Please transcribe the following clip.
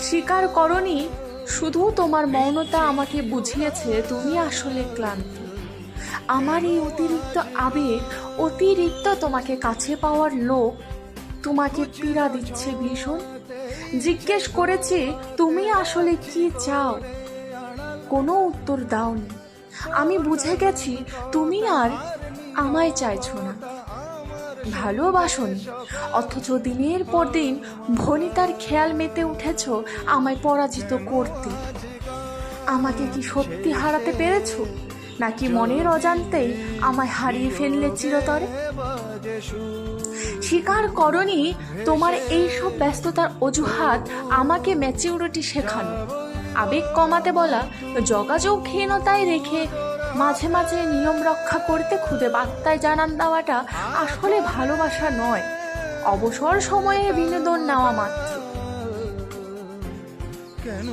স্বীকার করনি, শুধু তোমার মৌনতা আমাকে বুঝিয়েছে তুমি আসলে ক্লান্ত। আমার এই অতিরিক্ত আবেগ, অতিরিক্ত তোমাকে কাছে পাওয়ার লোক তোমাকে পীড়া দিচ্ছে ভীষণ। জিজ্ঞেস করেছি, তুমি আসলে কি চাও? কোনো উত্তর দাওনি। আমি বুঝে গেছি, তুমি আর আমায় চাইছো না। ভালোবাসনি। অথচ দিনের পর দিন ভনিতার খেয়াল মেতে উঠেছ আমায় পরাজিত করতে। আমাকে কি সত্যি হারাতে পেরেছ? নাকি মনের অজান্তেই আমায় হারিয়ে ফেললে চিরতরে? স্বীকার করনি, তোমার এই সব ব্যস্ততার অজুহাত আমাকে ম্যাচিউরিটি শেখানো। আবেগ কমাতে বলা, যোগাযোগহীনতায় রেখে মাঝে মাঝে নিয়ম রক্ষা করতে খুদে বার্তায় জানান দেওয়াটা আসলে ভালোবাসা নয়। অবসর সময়ে বিনোদন নেওয়া মাত্র। কেন